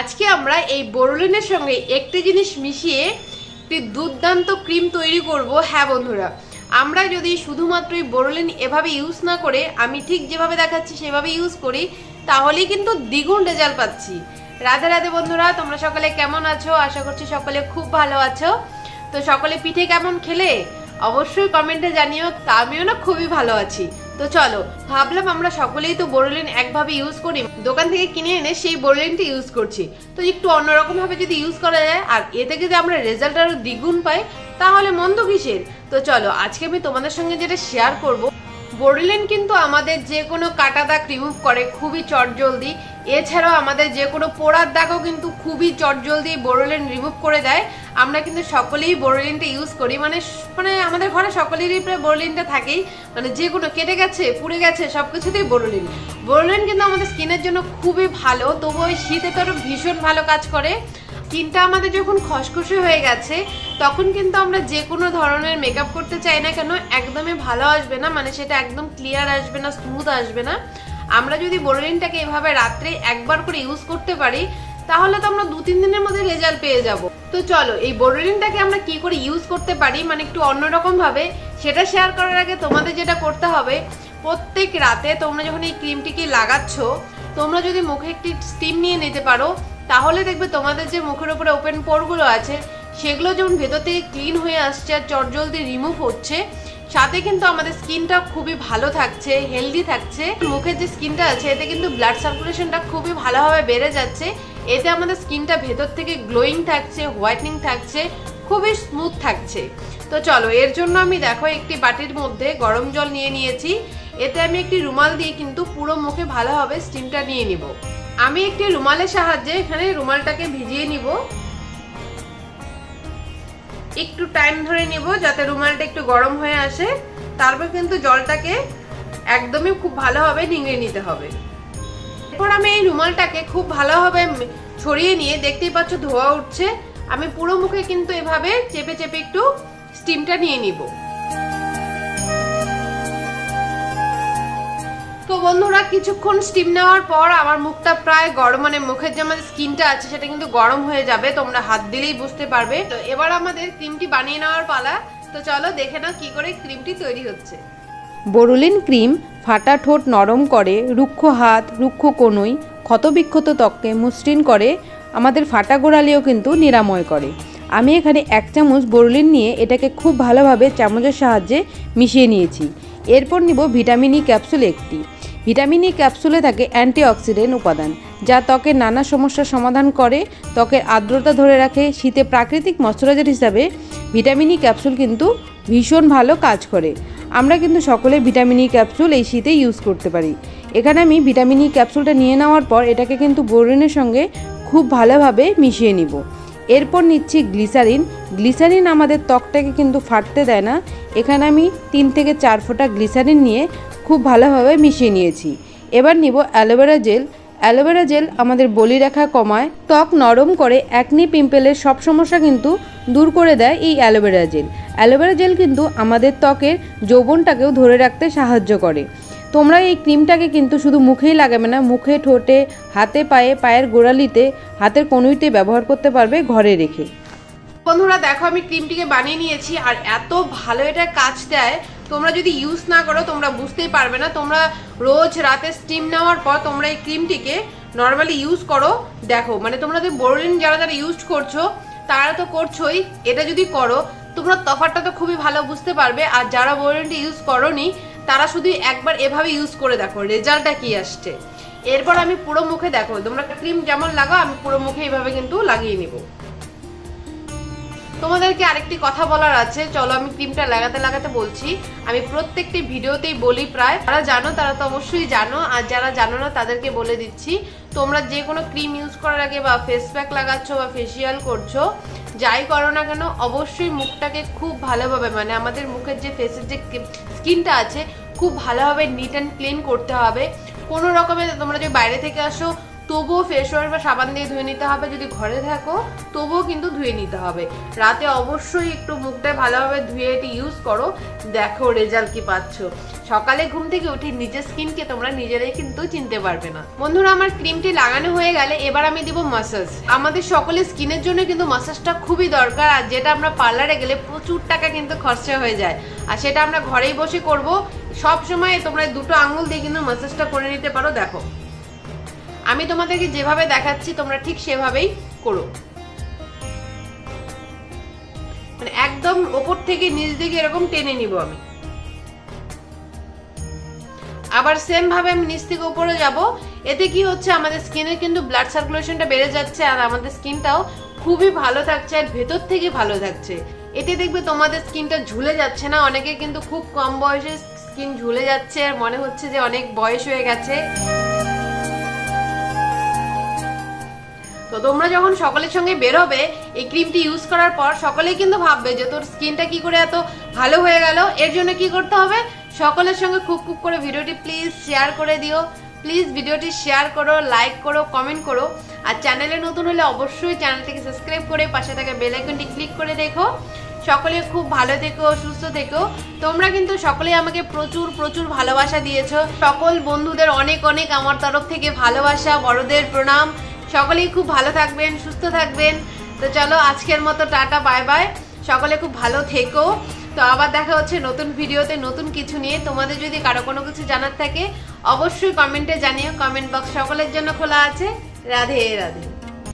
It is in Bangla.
আজকে আমরা এই বোরোলিনের সঙ্গে একটি জিনিস মিশিয়ে একটি দুর্দান্ত ক্রিম তৈরি করব। হ্যাঁ বন্ধুরা, আমরা যদি শুধুমাত্র এই বোরোলিন এভাবে ইউজ না করে, আমি ঠিক যেভাবে দেখাচ্ছি সেভাবে ইউজ করি, তাহলেই কিন্তু দ্বিগুণ রেজাল্ট পাচ্ছি। রাধে রাধে, বন্ধুরা, তোমরা সকলে কেমন আছো? আশা করছি সকলে খুব ভালো আছো। তো সকলে পিঠে কেমন খেলে? অবশ্যই কমেন্টে জানিও, তা আমিও না খুবই ভালো আছি। তো চলো, ভাবলাম আমরা সকলেই তো বোরোলিন একভাবে ইউজ করি। দোকান থেকে কিনে এনে সেই বোরোলিনটা ইউজ করছি। তো একটু অন্যরকমভাবে যদি ইউজ করা যায়, আর এ থেকে যদি আমরা রেজাল্ট আরও দ্বিগুণ পাই, তাহলে মন্দ কিসের? তো চলো, আজকে আমি তোমাদের সঙ্গে যেটা শেয়ার করব, বোরোলিন কিন্তু আমাদের যে কোনো কাটা দাগ রিমুভ করে খুবই চটজলদি। এছাড়াও আমাদের যে কোনো পোড়ার দাগও কিন্তু খুবই চটজলদি বোরোলিন রিমুভ করে দেয়। আমরা কিন্তু সকলেই বোরোলিনটা ইউজ করি। মানে মানে আমাদের ঘরে সকলেরই প্রায় বোরোলিনটা থাকেই। মানে যে কোনো কেটে গেছে, পুড়ে গেছে সব কিছুতেই বোরোলিন। বোরোলিন কিন্তু আমাদের স্কিনের জন্য খুবই ভালো, তবু ওই শীতে তো ভীষণ ভালো কাজ করে। স্কিনটা আমাদের যখন খসখসে হয়ে গেছে, তখন কিন্তু আমরা যে কোনো ধরনের মেকআপ করতে চাই না কেন, একদমই ভালো আসবে না। মানে সেটা একদম ক্লিয়ার আসবে না স্মুথ আসবে না। আমরা যদি বোরোলিনটাকে এভাবে রাত্রে একবার করে ইউজ করতে পারি, তাহলে তো আমরা দু তিন দিনের মধ্যে রেজাল্ট পেয়ে যাব। তো চলো, এই বোরোলিনটাকে আমরা কি করে ইউজ করতে পারি মানে একটু অন্যরকম ভাবে সেটা শেয়ার করার আগে তোমাদের যেটা করতে হবে, প্রত্যেক রাতে তোমরা যখন এই ক্রিমটিকে লাগাচ্ছ, তোমরা যদি মুখে একটি স্টিম নিয়ে নিতে পারো, তাহলে দেখবে তোমাদের যে মুখের উপরে ওপেন পোরগুলো আছে, সেগুলো যেমন ভেতর থেকে ক্লিন হয়ে আসছে আর চটজলদি রিমুভ হচ্ছে সাথে কিন্তু আমাদের স্কিনটা খুবই ভালো থাকছে হেলদি থাকছে। মুখের যে স্কিনটা আছে, এতে কিন্তু ব্লাড সার্কুলেশনটা খুবই ভালোভাবে বেড়ে যাচ্ছে। এতে আমাদের স্কিনটা ভেতর থেকে গ্লোয়িং থাকছে হোয়াইটনিং থাকছে, খুবই স্মুথ থাকছে। তো চলো, এর জন্য আমি দেখো একটি বাটির মধ্যে গরম জল নিয়ে নিয়েছি। এতে আমি একটি রুমাল দিয়ে কিন্তু পুরো মুখে ভালোভাবে স্টিমটা নিয়ে নিব। আমি একটি রুমালের সাহায্যে এখানে রুমালটাকে ভিজিয়ে নিব। একটু টাইম ধরে নিব যাতে রুমালটা একটু গরম হয়ে আসে। তারপর কিন্তু জলটাকে একদমই খুব ভালোভাবে নিংড়ে নিতে হবে। এরপর আমি এই রুমালটাকে খুব ভালোভাবে ছড়িয়ে নিয়ে দেখতেই পাচ্ছ ধোয়া উঠছে। আমি পুরো মুখে কিন্তু এভাবে চেপে চেপে একটু স্টিমটা নিয়ে নিব। তো বন্ধুরা, কিছুক্ষণ স্টিম নেওয়ার পর আমার মুখটা প্রায় গরম মানে মুখের যে আমাদের স্কিনটা আছে সেটা কিন্তু গরম হয়ে যাবে, তোমরা হাত দিলেই বুঝতে পারবে। তো এবার আমাদের ক্রিমটি বানিয়ে নেওয়ার পালা। তো চলো দেখে নাও কি করে ক্রিমটি তৈরি হচ্ছে। বোরোলিন ক্রিম ফাটা ঠোঁট নরম করে, রুক্ষ হাত, রুক্ষ কনুই ক্ষতবিক্ষত ত্বককে মসৃণ করে, আমাদের ফাটা গোড়ালিও কিন্তু নিরাময় করে। আমি এখানে এক চামচ বোরোলিন নিয়ে এটাকে খুব ভালোভাবে চামচের সাহায্যে মিশিয়ে নিয়েছি। এরপর নিব ভিটামিন ই ক্যাপসুল একটি। ভিটামিন ই ক্যাপসুলে থাকে অ্যান্টিঅক্সিডেন্ট উপাদান, যা ত্বকের নানা সমস্যার সমাধান করে, ত্বকের আর্দ্রতা ধরে রাখে, শীতে প্রাকৃতিক ময়শ্চারাইজার হিসাবে। ভিটামিন ই ক্যাপসুল কিন্তু ভীষণ ভালো কাজ করে। আমরা কিন্তু সকলে ভিটামিন ই ক্যাপসুল এই শীতে ইউজ করতে পারি। এখানে আমি ভিটামিন ই ক্যাপসুলটা নিয়ে নেওয়ার পর এটাকে কিন্তু বোরনের সঙ্গে খুব ভালোভাবে মিশিয়ে নিব। এরপর নিচ্ছি গ্লিসারিন। গ্লিসারিন আমাদের ত্বকটাকে কিন্তু ফাটতে দেয় না। এখানে আমি তিন থেকে চার ফোঁটা গ্লিসারিন নিয়ে খুব ভালোভাবে মিশিয়ে নিয়েছি। এবার নিব অ্যালোভেরা জেল। অ্যালোভেরা জেল আমাদের বলি রেখা কমায়। ত্বক নরম করে অ্যাকনি পিম্পেলের সব সমস্যা কিন্তু দূর করে দেয় এই অ্যালোভেরা জেল। অ্যালোভেরা জেল কিন্তু আমাদের ত্বকের যৌবনটাকেও ধরে রাখতে সাহায্য করে। তোমরা এই ক্রিমটাকে কিন্তু শুধু মুখেই লাগাবে না, মুখে, ঠোঁটে, হাতে, পায়ে, পায়ের গোড়ালিতে, হাতের কনুইতে ব্যবহার করতে পারবে ঘরে রেখে। বন্ধুরা, দেখো আমি ক্রিমটিকে বানিয়ে নিয়েছি আর এত ভালো এটা কাজ দেয়। তোমরা যদি ইউজ না করো, তোমরা বুঝতেই পারবে না। তোমরা রোজ রাতে স্টিম নেওয়ার পর তোমরা এই ক্রিমটিকে নর্মালি ইউজ করো। দেখো মানে তোমরা যে বোরলিন যারা যারা ইউজ করছ, তারা তো করছোই। এটা যদি করো, তোমরা তফাৎটা তো খুবই ভালো বুঝতে পারবে। আর যারা বোরলিনটা ইউজ করোনি তারা শুধু একবার এভাবে ইউজ করে দেখো রেজাল্টটা কি আসছে। এরপর আমি পুরো মুখে দেখো, তোমরা ক্রিম যেমন লাগাও, আমি পুরো মুখে এইভাবে কিন্তু লাগিয়ে নিবো। তোমাদেরকে আরেকটি কথা বলার আছে। চলো, আমি ক্রিমটা লাগাতে লাগাতে বলছি। আমি প্রত্যেকটি ভিডিওতেই বলি প্রায়, যারা জানো তারা তো অবশ্যই জানো, আর যারা জানো না তাদেরকে বলে দিচ্ছি, তোমরা যে কোনো ক্রিম ইউজ করার আগে বা ফেস প্যাক লাগাচ্ছ বা ফেসিয়াল করছ, যাই করো না কেন, অবশ্যই মুখটাকে খুব ভালোভাবে মানে আমাদের মুখের যে ফেসের যে স্কিনটা আছে, খুব ভালোভাবে নিট অ্যান্ড ক্লিন করতে হবে। কোনো রকমের তোমরা যদি বাইরে থেকে আসো তবুও ফেস ওয়াশ বা সাবান দিয়ে ধুয়ে নিতে হবে যদি ঘরে থাকো, তবুও কিন্তু ধুয়ে নিতে হবে। রাতে অবশ্যই একটু মুখটা ভালোভাবে ধুয়ে এটি ইউজ করো। দেখো রেজাল্ট কি পাচ্ছ। সকালে ঘুম থেকে উঠে নিজের স্কিনকে তোমরা নিজেরাই কিন্তু চিনতে পারবে না। বন্ধুরা, আমার ক্রিমটি লাগানো হয়ে গেলে এবার আমি দিব মাসাজ আমাদের সকলের স্কিনের জন্য কিন্তু মাসাজটা খুবই দরকার, আর যেটা আমরা পার্লারে গেলে প্রচুর টাকা কিন্তু খরচা হয়ে যায়। আর সেটা আমরা ঘরেই বসে করব। সব সময় তোমরা দুটো আঙুল দিয়ে কিন্তু মাসাজটা করে নিতে পারো, দেখো। আমি তোমাদেরকে যেভাবে দেখাচ্ছি, তোমরা ঠিক সেভাবেই করো। মানে একদম ওপর থেকে নিচ দিকে এরকম টেনে নিব আমি। আবার সেম ভাবে আমি নিচ থেকে উপরে যাব। এতে কি হচ্ছে, আমাদের স্কিনের কিন্তু ব্লাড সার্কুলেশনটা বেড়ে যাচ্ছে আর আমাদের স্কিনটাও খুবই ভালো থাকছে আর ভেতর থেকে ভালো থাকছে। এতে দেখবে তোমাদের স্কিনটা ঝুলে যাচ্ছে না। অনেকে কিন্তু খুব কম বয়সে স্কিন ঝুলে যাচ্ছে আর মনে হচ্ছে যে অনেক বয়স হয়ে গেছে। তো তোমরা যখন সকলের সঙ্গে বেরোবে, এই ক্রিমটি ইউজ করার পর সকলেই কিন্তু ভাববে যে তোর স্কিনটা কি করে এত ভালো হয়ে গেল। এর জন্য কি করতে হবে? সকলের সঙ্গে খুব খুব করে ভিডিওটি প্লিজ শেয়ার করে দিও। প্লিজ ভিডিওটি শেয়ার করো লাইক করো কমেন্ট করো। আর চ্যানেলে নতুন হলে অবশ্যই চ্যানেলটিকে সাবস্ক্রাইব করে পাশে থাকা বেল আইকনটি ক্লিক করে দেখো সকলে খুব ভালো থেকো, সুস্থ থেকো। তোমরা কিন্তু সকলেই আমাকে প্রচুর প্রচুর ভালোবাসা দিয়েছ। সকল বন্ধুদের অনেক অনেক আমার তরফ থেকে ভালোবাসা, বড়দের প্রণাম। সকলেই খুব ভালো থাকবেন, সুস্থ থাকবেন। তো চলো আজকের মতো টাটা, বাই বাই। সকলে খুব ভালো থেকো। তো আবার দেখা হচ্ছে নতুন ভিডিওতে নতুন কিছু নিয়ে। তোমাদের যদি কারও কোনো কিছু জানার থাকে, অবশ্যই কমেন্টে জানিও। কমেন্ট বক্স সকলের জন্য খোলা আছে। রাধে রাধে।